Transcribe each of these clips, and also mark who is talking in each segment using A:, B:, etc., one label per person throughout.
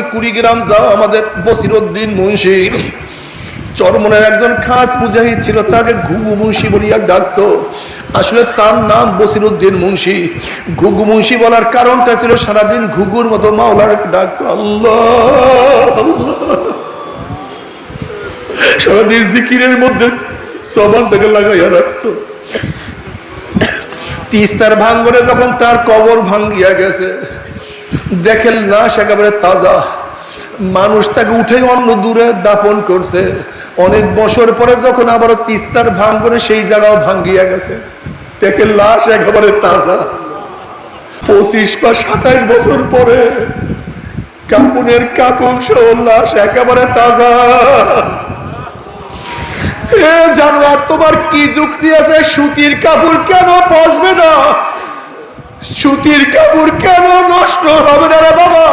A: তুমি কুড়িগ্রাম যাও, আমাদের বসিরুদ্দিন মুন্সি। চরমনের একজন খাস মুজাহিদ ছিল, তাকে ঘুঘু মুন্সি বলিয়া ডাকতো। আসলে তার নাম বসিরুদ্দিন মুন্সি। ঘুঘু মুন্সি বলার কারণটা ছিল সারাদিন ঘুঘুর মতো মাওলার ডাকতো, আল্লাহ। সারাদিন জিকিরের মধ্যে সবানটাকে লাগাইয়া রাখতো। তিস্তার ভাঙ্গরে যখন তার কবর ভাঙ্গিয়া গেছে দেখেন লাশ একেবারে তাজা। মানুষ তাকে উঠে অন্য দূরে দাপন করছে। অনেক বছর পরে যখন আবার তিস্তার ভাঙ্গরে সেই জায়গাও ভাঙ্গিয়া গেছে। দেখে লাশ একেবারে তাজা। পঁচিশ বা সাতাইশ বছর পরে কাপুনের কাপুন সহ লাশ একেবারে তাজা। এ জানোয়ার, তোমার কি যুক্তি আছে? সুতির কাপড় কেন পচবে না? সুতির কাপড় কেন নষ্ট হবে না রে বাবা?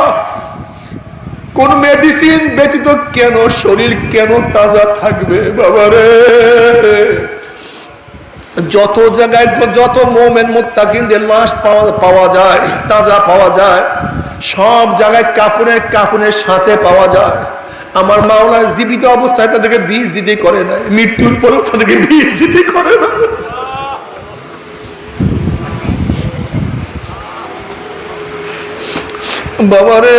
A: কোন মেডিসিন ব্যতীত কেন শরীর কেন তাজা থাকবে বাবা রে? যত জায়গায় যত মোমেন মুত্তাকিনদের লাশ পাওয়া পাওয়া যায়, তাজা পাওয়া যায়, সব জায়গায় কাপড়ের কাপড়ের সাথে পাওয়া যায়। আমার মাওলা জীবিত অবস্থায় তাদেরকে বীজ দিতে করে না মৃত্যুর পরেও তাদেরকে বীজ দিতে করে না বাবারে,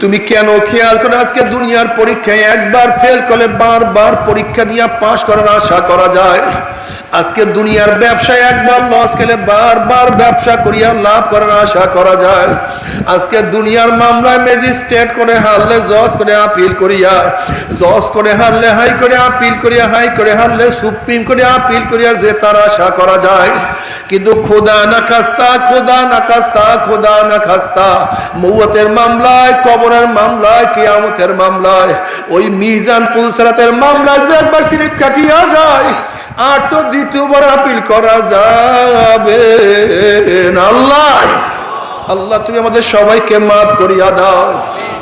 A: তুমি কেন খেয়াল করে আজকে দুনিয়ার পরীক্ষায় একবার ফেল করলে বারবার পরীক্ষা দিয়া পাশ করার আশা করা যায়? আজকে দুনিয়ার ব্যবসায় একবার লস খেলে বারবার ব্যবসা করিয়া লাভ করার আশা করা যায়। আজকে দুনিয়ার মামলায় ম্যাজিস্ট্রেট করে হারলে জজ করে আপিল করিয়া, জজ করে হারলে হাই করে আপিল করিয়া হাই করে হারলে সুপ্রিম করে আপিল করিয়া যে তার আশা করা যায়। কিন্তু খোদা না খাস্তা, খোদা না খাস্তা, খোদা না খাস্তা, মৌতের মামলায়, কবরের মামলায়, কিয়ামতের মামলায়, ওই মিজান পুলসরাতের মামলায় যদি একবার সিলিপ কাটিয়া যায় আর তো দ্বিতীয়বার আপিল করা যাবে। আল্লাহ আল্লাহ, তুমি আমাদের সবাইকে মাফ করিয়া দাও।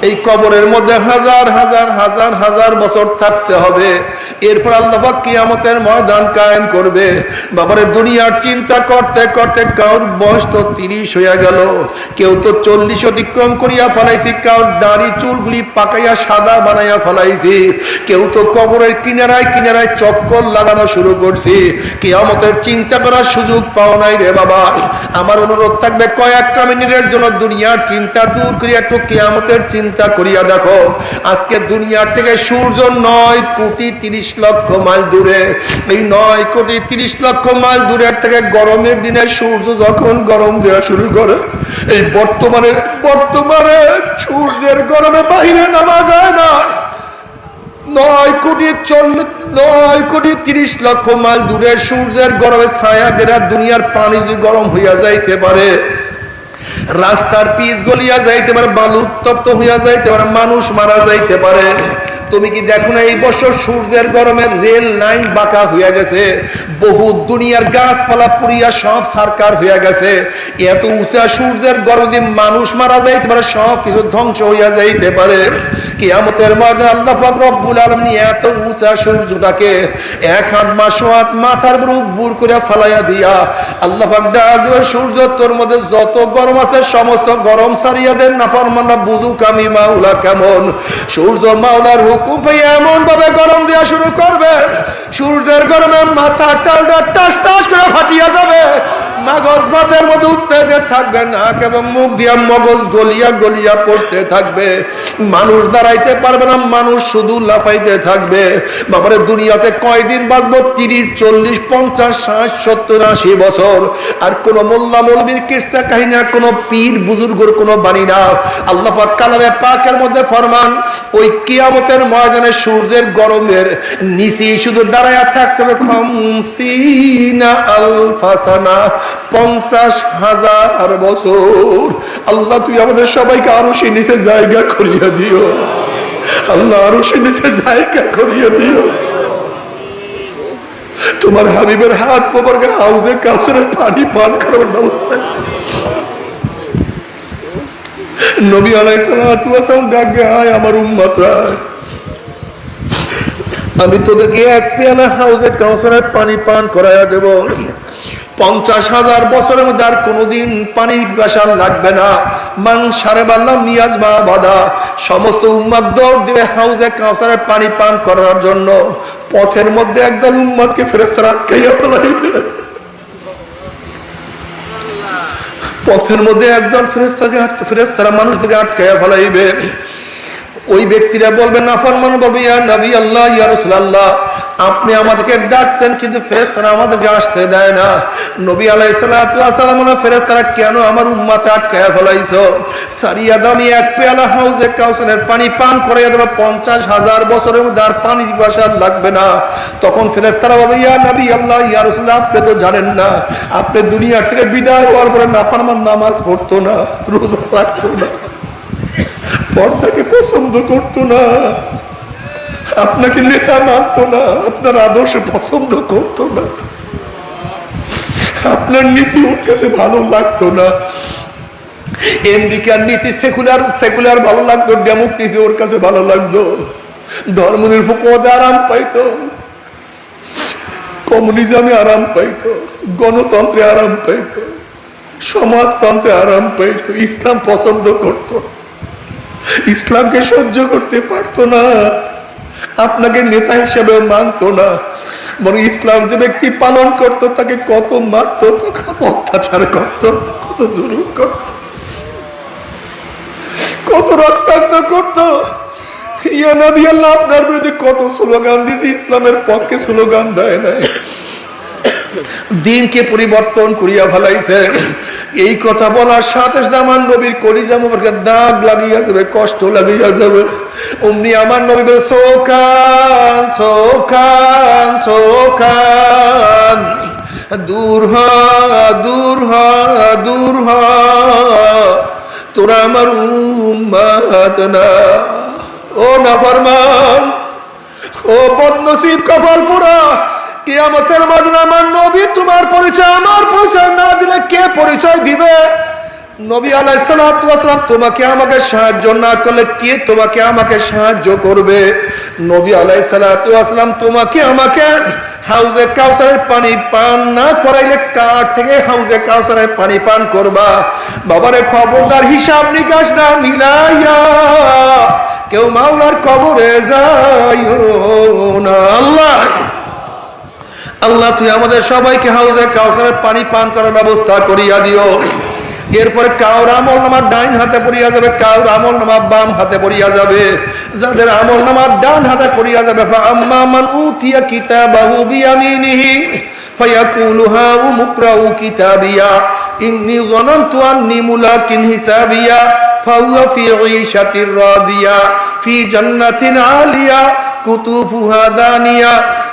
A: এই কবরের মধ্যে হাজার হাজার হাজার হাজার বছর থাকতে হবে। এরপর আল্লাহ কিয়ামতের ময়দান কায়েম করবে। বাবারে, দুনিয়ার চিন্তা করতে করতে কাউর বয়স তো তিরিশ হইয়া গেল। কেউ তো চল্লিশ অতিক্রম করিয়া ফেলাইছি, কাউর দাড়ি, চুলগুলি পাকাইয়া সাদা বানাইয়া ফেলাইছি। কেউ তো কবরের কিনারায় কিনারায় চক্কর লাগানো শুরু করছি। কিয়ামতের চিন্তা করার সুযোগ পাও নাই রে বাবা। আমার অনুরোধ থাকবে, কয়েকটা মিনিটের জন্য দুনিয়ার চিন্তা দূর করিয়া একটু কিয়ামতের চিন্তা করিয়া দেখো। আজকে দুনিয়ার থেকে সূর্য নয় কোটি তিরিশ লক্ষ মাইল দূরে। এই নয় কোটি তিরিশ লক্ষ মাইল দূরের থেকে গরমের দিনে সূর্য যখন গরম দেওয়া শুরু করে, এই বর্তমানে বর্তমানে সূর্যের গরমে বাহিরে নামা যায় না। নয় কোটি চল্লিশ নয় কোটি তিরিশ লক্ষ মাইল দূরে সূর্যের গরমে ছায়া গেরা দুনিয়ার পানি যদি গরম হইয়া যাইতে পারে রাস্তার পিচ গলিয়া যাইতে পারে বালু উত্তপ্ত হইয়া যাইতে পারে মানুষ মারা যাইতে পারে। তুমি কি দেখো না এই বছর সূর্যের গরমে রেল লাইন বাঁকা হইয়া গেছে? বহু দুনিয়ার গাছপালা পুড়িয়া সব সারকার হইয়া গেছে। এত উঁচা সূর্যের গরম যদি মানুষ মারা যাইতে পারে, সব কিছু ধ্বংস হইয়া যাইতে পারে। কিয়ামতের মধ্যে আল্লাহ পাক রব্বুল আলামিন এত উঁচা সূর্যটাকে এক হাত মাস হাত মাথার উপর বুর করে ফালাইয়া দিয়া, আল্লাহ পাক ডাক সূর্য, তোর মধ্যে যত গরম আছে, সমস্ত গরম সারিয়া দেন। না নাফরমানরা, বুঝুক আমি মাওলা কেমন? সূর্য মাওলার হুকুম পেয়ে এমন ভাবে গরম দেওয়া শুরু করবে। সূর্যের গরমে মাথা টালটা টাস টাস করে ফাটিয়া যাবে। মগজ মাথার মধ্যে উত্তেজে থাকবে, নাক এবং মুখ দিয়া মগজ গলিয়া গলিয়া পড়তে থাকবে। মানুষ দাঁড়াইতে পারবে না, মানুষ শুধু লাফাইতে থাকবে। বাবারে, দুনিয়াতে কয়দিন বাঁচবো? তিরিশ, চল্লিশ, পঞ্চাশ, ষাট, সত্তর, আশি বছর। আর কোন মোল্লা মৌলবীর কিসা কাহিনী আর কোন পীর বুজুর্গর কোনো বাণী না। আল্লাহ কালামে পাকের মধ্যে ফরমান, ওই কিয়ামতের ময়দানে সূর্যের গরমের নিচে শুধু দাঁড়ায়া থাকতে হবে। খমসিনা আলফাসানা। পঞ্চাশ হাজার বছর। আল্লাহ, তুই আমাদের সবাইকে আরও সে নিচে জায়গা করিয়ে দিও। আল্লাহ আরও সে নিচে জায়গা করিয়ে দিও। তোমার হাবিবের হাত মোবারকে হাউজে কাউসের পানি পান করার ব্যবস্থা। নবী আলাইসালাম ডাকে, আয় আমার উম্মত আমি তোদেরকে এক পেয়ালা হাউজে কাউসারের পানি পান করাইয়া দেব। পঞ্চাশ হাজার বছরের মধ্যে আর কোনোদিন পানির বাসা লাগবে না। মান সারে বাল্লাম নিয়াজ মা বাদা। সমস্ত উম্মাদ দৌড় দিবে হাউজে কাউসারের পানি পান করার জন্য। পথের মধ্যে একদল উম্মাদকে ফেরেস্তারা আটকাইয়া ফেলাইবে। পথের মধ্যে একদল ফেরেস্তাকে ফেরেস্তারা মানুষদেরকে আটকাইয়া ফেলাইবে। ওই ব্যক্তিরা বলবে, না ফরমান বলবে ইয়া নবী আল্লাহ, ইয়া রাসূলুল্লাহ। আপনি আমাদেরকে ডাকছেন, কিন্তু ফেরেশতারা আমাদেরকে আসতে দেয় না। নবী আলাইহিস সালাতু ওয়াসালাম বলে ফেরেশতারা কেন আমার উম্মতে আটকায়া ফলাইছো? সারিয়া দামি এক পেয়ালা হাউজে কাউসারের পানি পান করে দেবে, পঞ্চাশ হাজার বছরের মধ্যে পানির বাসা লাগবে না। তখন ফেরেশতারা বলবে ইয়া নবী আল্লাহ, ইয়া রাসূলুল্লাহ, আপনি তো জানেন না। আপনি দুনিয়ার থেকে বিদায় হওয়ার পরে নাফরমান নামাজ পড়তো না, রোজা রাখতো না। পর্দাকে পছন্দ করতো না। আপনাকে নেতা মানতো না, আপনার আদর্শ পছন্দ করতো না। আপনার নীতি ওর কাছে ভালো লাগতো না। আমেরিকার নীতি সেকুলার সেকুলার ভালো লাগতো, ডেমোক্রেসি ওর কাছে ভালো লাগতো। ধর্ম নিরপেক্ষতা আরাম পাইতো। কমিউনিজমে আরাম পাইতো, গণতন্ত্রে আরাম পাইতো, সমাজতন্ত্রে আরাম পাইতো, ইসলাম পছন্দ করতো। ইসলামকে সহ্য করতে পারতো না। আপনাকে নেতা হিসেবে মানতো না। বরং ইসলাম যে ব্যক্তি পালন করত, তাকে কত মারতো, কত অত্যাচার করত, কত জুলুম করত, কত রক্তাক্ত করত। ইয়া নবী আল্লাহ, আপনার বিরুদ্ধে কত স্লোগান দিয়েছে, ইসলামের পক্ষে স্লোগান দেয় নাই। দিনকে পরিবর্তন করিয়া ফেলাইছে। এই কথা বলার সাথে আমার নবীর কলিজা মোবারকে দাগ লাগিয়া যাবে কষ্ট লাগিয়া যাবে। অমনি আমার নবী বলে, সোকান সোকান সোকান দূর হ দূর হ দূর হ তোরা আমার উম্মাত না। ও না ফরমান ও বদনসিব কপাল পুরা কিয়ামতের মাঝে আমার নবী তোমার পরিচয়, আমার পরিচয় না দিলে কে পরিচয় দিবে? নবী আলাইসালাম তোমাকে আমাকে সাহায্য না করলে কে তোমাকে আমাকে সাহায্য করবে? নবী আলাইসালাম তোমাকে আমাকে হাউজে কাউসারের পানি পান না করাইলে কার থেকে হাউজে কাউসারের পানি পান করবা? বাবারে খবরদার হিসাব নিকাশ না মিলাইয়া, কেউ মাওলার কবরে যায় না। আল্লাহ! আল্লাহ, তুই আমাদের সবাইকে হাউজে কাউসারের পানি পান করার ব্যবস্থা করিয়া দিও। এরপরে কাউর আমল নামার ডাইন হাতে পড়িয়া যাবে, কাউর আমল নামা বাম হাতে পড়িয়া যাবে। যাদের আমল নামার ডান হাতে পড়িয়া যাবে আম্মা মান উতিয়া কিতাবাহু বিয়ামিনিহি ফায়াকুলু ফি আলিয়া কুতুফুহা দানিয়া।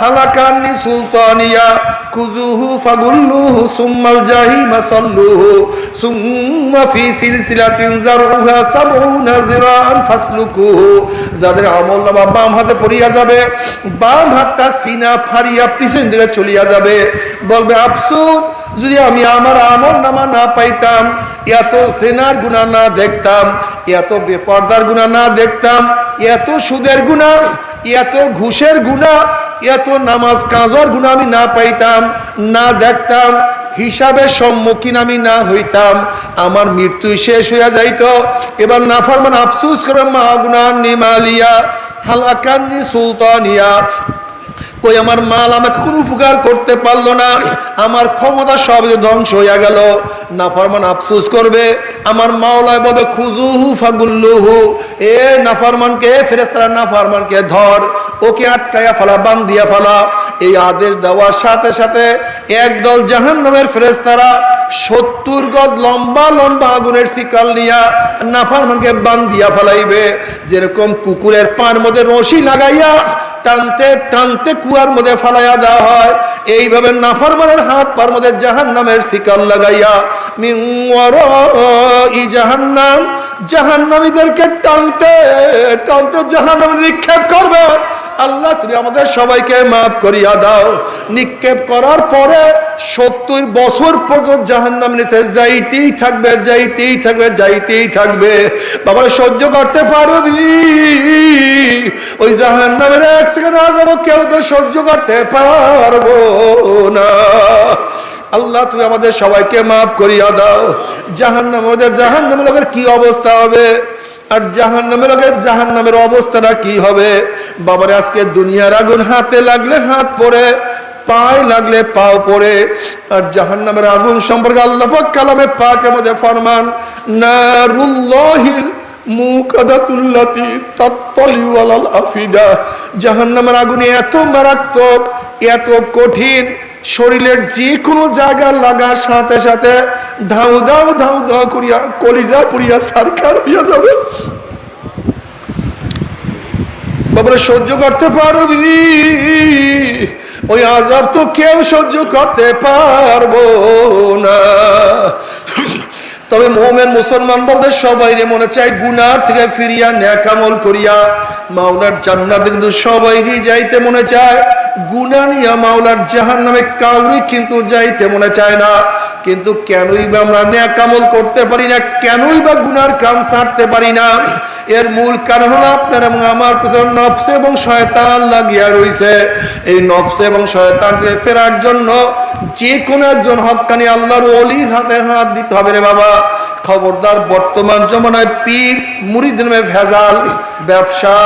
A: হালাকান্নি সুলতানিয়া খুজুহু ফাগুল্লুহু, সুম্মাল জাহিমা সল্লুহু, সুম্মা ফি সিলসিলাতিন জারউহা সাবউনা যিরাআন ফাসলুকুহু। যাদের আমল নামা বাম হাতে পড়িয়া যাবে, বাম হাতটা সিনা ফাড়িয়া পিছন দিকে চলিয়া যাবে। বলবে, আফসোস, যদি আমি আমার আমল নামা না পাইতাম, এত সেনার গুণা না দেখতাম, এত বেপর্দার গুণা না দেখতাম, এত সুদের গুণা, এত ঘুষের গুণা এত নামাজ কাজার গুণ আমি না পাইতাম, না দেখতাম হিসাবে সম্মুখীন আমি না হইতাম। আমার মৃত্যু শেষ হইয়া যাইত। এবার নাফারমান আফসুস করে, মা গুণা নিমালিয়া, হালাকান্নি সুলতানিয়া। কই, আমার মাল আমাকে কোনো উপকার করতে পারল না। আমার ক্ষমতা সব ধ্বংস হইয়া গেল। নাফরমান আফসুস করবে, আমার মাওলায় বলবে খুজুহু ফাগুল্লুহু। এ নাফরমানকে ফেরেস্তারা নাফরমানকে ধর, ওকে আটকাইয়া ফেলা, বান্ধিয়া ফেলা। এই আদেশ দেওয়ার সাথে সাথে একদল জাহান্নামের ফেরেস্তারা সত্তর গজ লম্বা লম্বা আগুনের শিকাল নিয়া নাফরমানকে বান্ধিয়া ফেলাইবে। যেরকম কুকুরের পার মধ্যে রশি লাগাইয়া টানতে টানতে কুয়ার মধ্যে ফালাইয়া দেওয়া হয়। এইভাবে নাফরমানের হাত পার মধ্যে জাহান নামের শিকাল লাগাইয়া মিং জাহান্নাম জাহান্নামীদেরকে টানতে টানতে জাহান্নামে নিক্ষেপ করবে। আল্লাহ, তুমি আমাদের সবাইকে মাফ করিয়া দাও। নিক্ষেপ করার পরে সত্তর বছর পর্যন্ত জাহান্নাম নিচে যাইতেই থাকবে যাইতেই থাকবে যাইতেই থাকবে। বাবা সহ্য করতে পারবি? ওই জাহান্নামের এক সেকেন্ড আজাব কেউ তো সহ্য করতে পারব না। আল্লাহ, তুমি আমাদের সবাইকে মাফ করিয়া দাও। জাহান্নাম, ওদের জাহান্নামের লোকের কি অবস্থা হবে? আর জাহান্নামের লোকের জাহান্নামের অবস্থাটা কি হবে? বাবার, আজকে দুনিয়ার আগুন হাতে লাগলে হাত পরে, পায়ে লাগলে পাও পরে। আর জাহান্নামের আগুন সম্পর্কে আল্লাহ পাক কালামে পাকের মধ্যে ফরমান, নারুল্লাহিল মুকাদাতুল্লাতি তাত্তালিউ আলাল আফিদা। জাহান্নামের আগুনে এত মারাত্মক, এত কঠিন শরীরের যে কোনো জায়গা লাগার সাথে সাথে ধাউ ধাউ ধাউ ধাউ করিয়া কলিজা পুরিয়া সারকার হইয়া যাবে। বাবারে, সহ্য করতে পারবি? ওই আজাব তো কেউ সহ্য করতে পারব না। তবে মোহামেন মুসলমান বলতে সবাই রে মনে চায় গুনার থেকে ফিরিয়া ন্যাকামল করিয়া মাওলার জান্নাতে কিন্তু সবাইরই যাইতে মনে চায়। গুনা নিয়া মাওলার জাহান নামে কাউরি কিন্তু যাইতে মনে চায় না। কিন্তু কেনই বা আমরা ন্যাকামল করতে পারি না, কেনই বা গুনার কাম ছাড়তে পারি না। এর মূল কারণ হলো আপনার এবং আমার পিছনে নফস এবং শয়তান লাগিয়া রইছে। এই নফস এবং শয়তানকে ফেরার জন্য যে কোনো একজন হক্কানি আল্লাহর অলির হাতে হাত দিতে হবে রে বাবা। খবরদার বর্তমান জমানায় পীর নামে ভেজাল। ব্যবসা,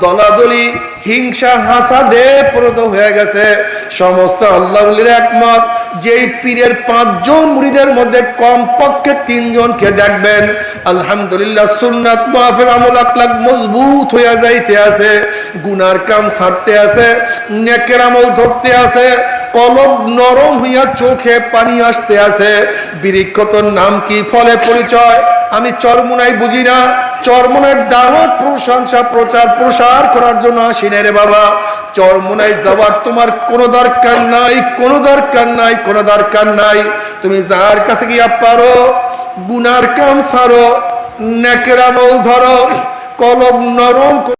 A: দলাদলি, হিংসা, হাসাদে পরিণত হয়ে গেছে। সমস্ত আল্লাহর একমত, যেই পীরের পাঁচজন মুড়িদের মধ্যে কমপক্ষে তিনজনকে দেখবেন। আলহামদুলিল্লাহ, সুন্নাত মাহফিল আমল আকলাক মজবুত হইয়া যাইতে আছে। গুনার কাম ছাড়তে আছে, নেকের আমল ধরতে আছে কলব নরম হইয়া চোখে পানি আসতে আছে। বৃক্ষতর নাম কি? ফলে পরিচয়। আমি চরমুনাই বুঝি না। চরমুনার দাওয়াত প্রশংসা, প্রচার, প্রসার করার জন্য আসি রে বাবা। চরমুনায় যাওয়ার তোমার কোনো দরকার নাই, কোনো দরকার নাই, কোনো দরকার নাই। তুমি যার কাছে গিয়া পারো, গুনার কাম সারো, নেকের আমল ধরো, কলম নরম